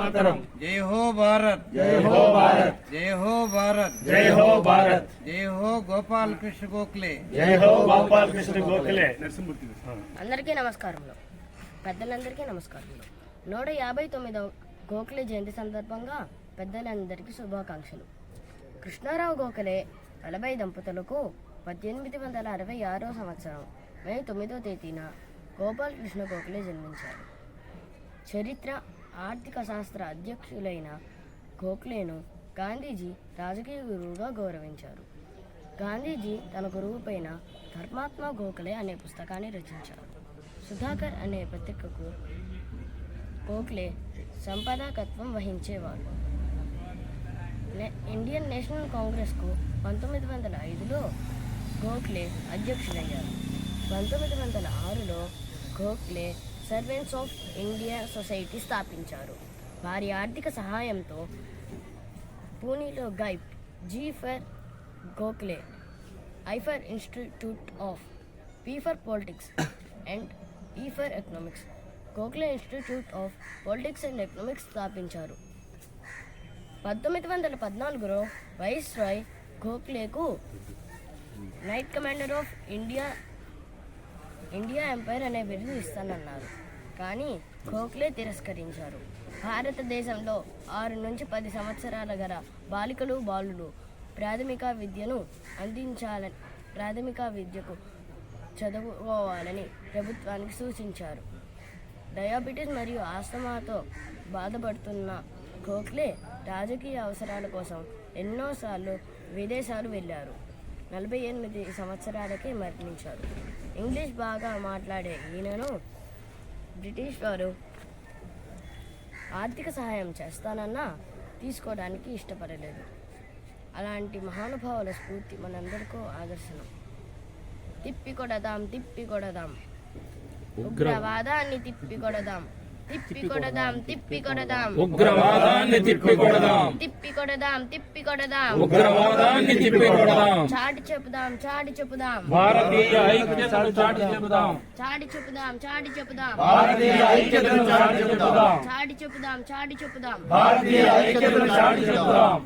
మాతరం. జై హో భారత్. జై హో భారత్. జై హో భారత్. జై హో భారత్. జై హో గోపాల్ కృష్ణ గోఖలే. జై హో గోపాల్ కృష్ణ గోఖలే. అందరికీ నమస్కారములు. పెద్దలందరికీ నమస్కారములు. నూట యాభై తొమ్మిదవ గోఖలే జయంతి సందర్భంగా పెద్దలందరికీ శుభాకాంక్షలు. కృష్ణారావు గోఖలే నలభై దంపతులకు పద్దెనిమిది వందల అరవై ఆరో సంవత్సరం మే తొమ్మిదో తేదీన గోపాల్ కృష్ణ గోఖలే జన్మించారు. చరిత్ర ఆర్థిక శాస్త్ర అధ్యక్షులైన గోఖలేను గాంధీజీ రాజకీయ గురువుగా గౌరవించారు. గాంధీజీ తన గురువు పైన ధర్మాత్మ గోఖలే అనే పుస్తకాన్ని రచించారు. సుధాకర్ అనే పత్రికకు గోఖలే సంపాదకత్వం వహించేవారు. ఇండియన్ నేషనల్ కాంగ్రెస్కు పంతొమ్మిది వందల ఐదులో గోఖలే అధ్యక్షుడయ్యారు పంతొమ్మిది వందల ఆరులో Gokhale Servants of India Society స్థాపించారు. వారి ఆర్థిక సహాయంతో పూణేలో GIPE G for Gokhale I for Institute of P for Politics and E for Economics Gokhale Institute of Politics and Economics స్థాపించారు. పంతొమ్మిది వందల పద్నాలుగులో viceroy గోఖలేకు Knight Commander of India India Empire అనే బిరుదు ఇస్తానన్నారు. కానీ గోఖలే తిరస్కరించారు. భారతదేశంలో ఆరు నుంచి పది సంవత్సరాల గల బాలికలు బాలులు ప్రాథమిక విద్యను అందించాలని ప్రాథమిక విద్యకు చదువుకోవాలని ప్రభుత్వానికి సూచించారు. డయాబెటీస్ మరియు ఆస్తమాతో బాధపడుతున్న గోఖలే రాజకీయ అవసరాల కోసం ఎన్నోసార్లు విదేశాలు వెళ్ళారు. నలభై ఎనిమిది సంవత్సరాలకే మరణించారు ఇంగ్లీష్ బాగా మాట్లాడే ఈయనను బ్రిటిష్ వారు ఆర్థిక సహాయం చేస్తానన్నా తీసుకోవడానికి ఇష్టపడలేదు. అలాంటి మహానుభావుల స్ఫూర్తి మనందరికీ ఆదర్శనం. తిప్పి కొడదాం తిప్పి కొడదాం ఉగ్రవాదాన్ని తిప్పి కొడదాం తిప్పి కొడదాం తిప్పి కొడదాం ఉగ్రవాదాన్ని తిప్పికొడదాం. తిప్పి కొడదాం తిప్పి కొడదాం ఉగ్రవాదాన్ని తిప్పికొడదాం. చాటి చెప్పుదాం చాటి చెప్పుదాం. భారతీయ ఐక్యతను చాటి చెబుదాం చాటి చెప్పుదాం చాటి చెప్పుదాం. భారతీయ ఐక్యతను చాటి చెబుదాం చాటి చెప్పుదాం చాటి చెప్పుదాం. భారతీయ ఐక్యతను చాటి చెబుదాం